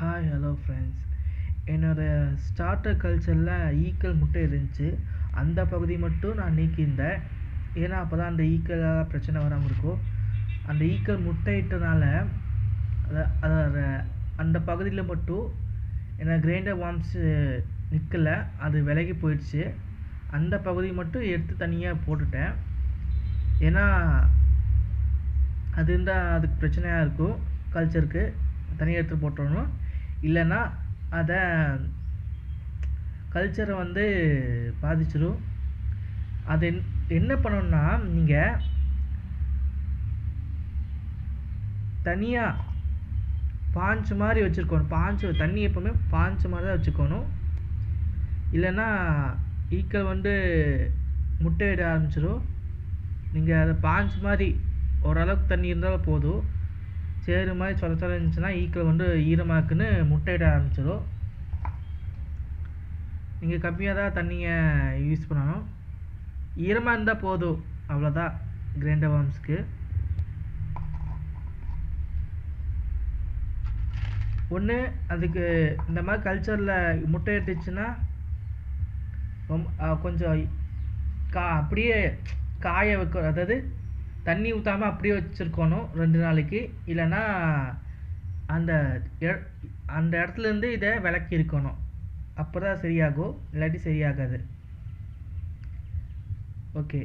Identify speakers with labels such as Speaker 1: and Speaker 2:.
Speaker 1: Hi hello friends என்னோடய starter கல்ச்சரில் ஈக்கள் முட்டை இருந்துச்சு. அந்த பகுதி மட்டும் நான் நீக்கியிருந்தேன். ஏன்னா அப்போ தான் அந்த ஈக்களால் பிரச்சனை வராமல் இருக்கும். அந்த ஈக்கள் முட்டையிட்டனால அதை அதை அந்த பகுதியில் மட்டும் என்ன கிரைண்டர் வார்ம்ஸு நிற்கலை அது விலகி போயிடுச்சு. அந்த பகுதி மட்டும் எடுத்து தனியாக போட்டுட்டேன். ஏன்னா அது இருந்தால் அதுக்கு பிரச்சனையாக இருக்கும். கல்ச்சருக்கு தனியாக எடுத்து போட்டுறணும். இல்லைன்னா அதை கல்ச்சரை வந்து பாதிச்சிடும் அது என் என்ன பண்ணணும்னா நீங்கள் தனியாக பாஞ்சு மாதிரி வச்சுருக்கணும். பாஞ்சு தண்ணி எப்போவுமே பாஞ்சு மாதிரி தான் வச்சுக்கணும். இல்லைன்னா ஈக்கள் வந்து முட்டையிட ஆரம்பிச்சிடும் நீங்கள் அதை பாஞ்சு மாதிரி ஓரளவுக்கு தண்ணி இருந்தாலும் போதும். சேறு மாதிரி சொல சொல இருந்துச்சுன்னா ஈக்கள் வந்து ஈரமாக்குன்னு முட்டையிட ஆரம்பிச்சிடும் நீங்கள் கம்மியாக தான் தண்ணியை யூஸ் பண்ணணும். ஈரமாக இருந்தால் போதும் அவ்வளோதான் கிரைண்டர் வார்ம்ஸ்க்கு ஒன்று அதுக்கு இந்த மாதிரி கல்ச்சரில் முட்டை இட்டுச்சுன்னா ரொம்ப கொஞ்சம் கா அப்படியே காய வைக்க அதாவது தண்ணி ஊற்றாமல் அப்படியே வச்சுருக்கணும் ரெண்டு நாளைக்கு. இல்லைன்னா அந்த அந்த இடத்துலேருந்து இதை விளக்கி இருக்கணும். அப்போ தான் சரியாகும். இல்லாட்டி சரியாகாது. ஓகே.